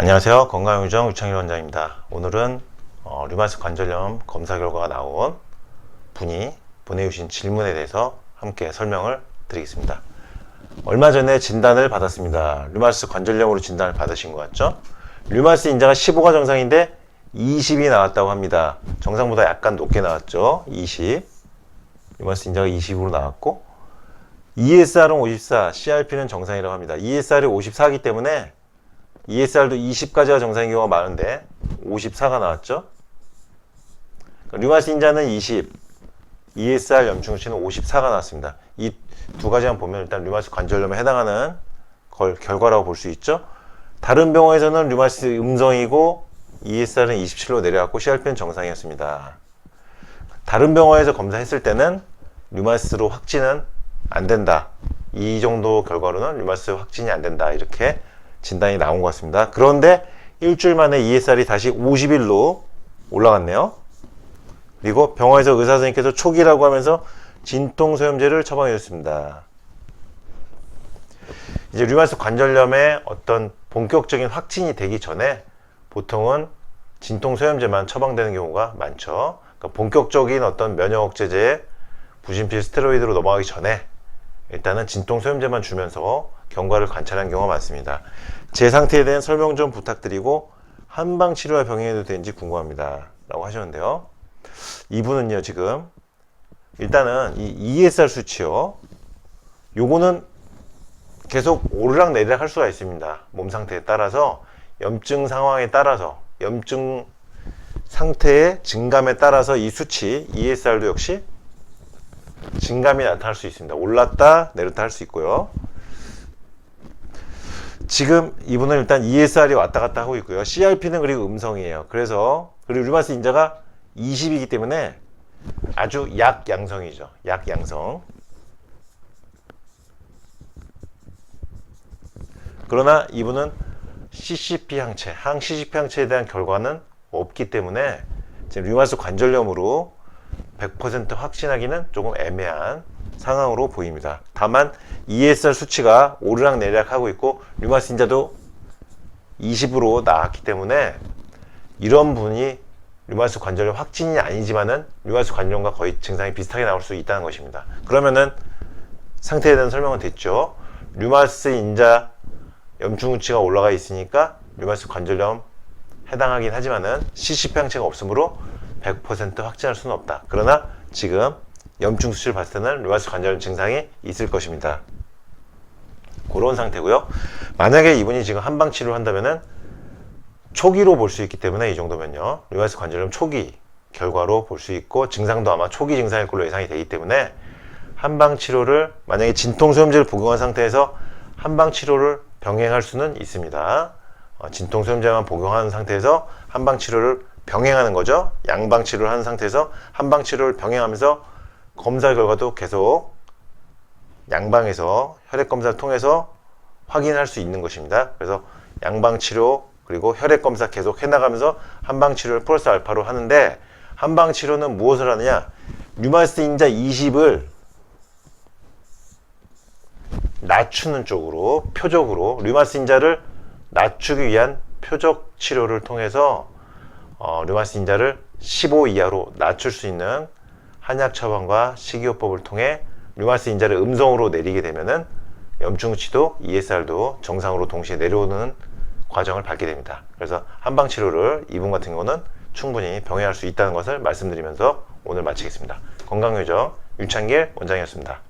안녕하세요. 건강유정 유창일 원장입니다. 오늘은 어, 류마스 관절염 검사 결과가 나온 분이 보내주신 질문에 대해서 함께 설명을 드리겠습니다. 얼마 전에 진단을 받았습니다. 류마스 관절염으로 진단을 받으신 것 같죠? 류마스 인자가 15가 정상인데 20이 나왔다고 합니다. 정상보다 약간 높게 나왔죠? 20. 류마스 인자가 20으로 나왔고 ESR은 54, CRP는 정상이라고 합니다. ESR이 54이기 때문에 ESR도 20까지가 정상인 경우가 많은데 54가 나왔죠. 그러니까 류마스 인자는 20, ESR 염증치는 54가 나왔습니다. 이 두 가지만 보면 일단 류마스 관절염에 해당하는 걸 결과라고 볼 수 있죠. 다른 병원에서는 류마스 음성이고 ESR은 27로 내려갔고 CRP는 정상이었습니다. 다른 병원에서 검사했을 때는 류마스로 확진은 안 된다. 이 정도 결과로는 류마스 확진이 안 된다. 이렇게 진단이 나온 것 같습니다. 그런데 일주일 만에 ESR이 다시 50일로 올라갔네요. 그리고 병원에서 의사 선생님께서 초기라고 하면서 진통소염제를 처방해 줬습니다. 이제 류마스 관절염의 어떤 본격적인 확진이 되기 전에 보통은 진통소염제만 처방되는 경우가 많죠. 그러니까 본격적인 어떤 면역 억제제에 부신필 스테로이드로 넘어가기 전에 일단은 진통소염제만 주면서 경과를 관찰한 경우가 많습니다. 제 상태에 대한 설명 좀 부탁드리고 한방 치료와 병행해도 되는지 궁금합니다. 라고 하셨는데요. 이분은요, 지금 일단은 이 ESR 수치요. 요거는 계속 오르락 내리락 할 수가 있습니다. 몸 상태에 따라서 염증 상황에 따라서 염증 상태의 증감에 따라서 이 수치 ESR도 역시 증감이 나타날 수 있습니다. 올랐다 내렸다 할 수 있고요. 지금 이분은 일단 ESR이 왔다 갔다 하고 있고요. CRP는 그리고 음성이에요. 그래서 그리고 류마스 인자가 20이기 때문에 아주 약 양성이죠. 약 양성. 그러나 이분은 CCP 항체, 항 CCP 항체에 대한 결과는 없기 때문에 지금 류마스 관절염으로 100% 확신하기는 조금 애매한 상황으로 보입니다. 다만 ESR 수치가 오르락 내리락 하고 있고 류마스 인자도 20으로 나왔기 때문에 이런 분이 류마스 관절염 확진이 아니지만은 류마스 관절염과 거의 증상이 비슷하게 나올 수 있다는 것입니다. 그러면은 상태에 대한 설명은 됐죠. 류마스 인자 염증치가 올라가 있으니까 류마스 관절염 해당하긴 하지만은 CCP 항체가 없으므로 100% 확진할 수는 없다. 그러나 지금 염증 수치를 봤을 때는 류마스 관절염 증상이 있을 것입니다. 그런 상태고요. 만약에 이분이 지금 한방 치료를 한다면은 초기로 볼 수 있기 때문에 이 정도면요. 류마스 관절염 초기 결과로 볼 수 있고 증상도 아마 초기 증상일 걸로 예상이 되기 때문에 한방 치료를 만약에 진통 소염제를 복용한 상태에서 한방 치료를 병행할 수는 있습니다. 어, 진통 소염제만 복용한 상태에서 한방 치료를 병행하는 거죠. 양방 치료를 하는 상태에서 한방 치료를 병행하면서 검사 결과도 계속 양방에서 혈액 검사를 통해서 확인할 수 있는 것입니다. 그래서 양방 치료 그리고 혈액 검사 계속 해나가면서 한방 치료를 플러스 알파로 하는데 한방 치료는 무엇을 하느냐? 류마스 인자 20을 낮추는 쪽으로 표적으로 류마스 인자를 낮추기 위한 표적 치료를 통해서 어, 류마스 인자를 15 이하로 낮출 수 있는 한약 처방과 식이요법을 통해 류마스 인자를 음성으로 내리게 되면은 염증치도 ESR도 정상으로 동시에 내려오는 과정을 밟게 됩니다. 그래서 한방 치료를 이분 같은 경우는 충분히 병행할 수 있다는 것을 말씀드리면서 오늘 마치겠습니다. 건강요정 윤창길 원장이었습니다.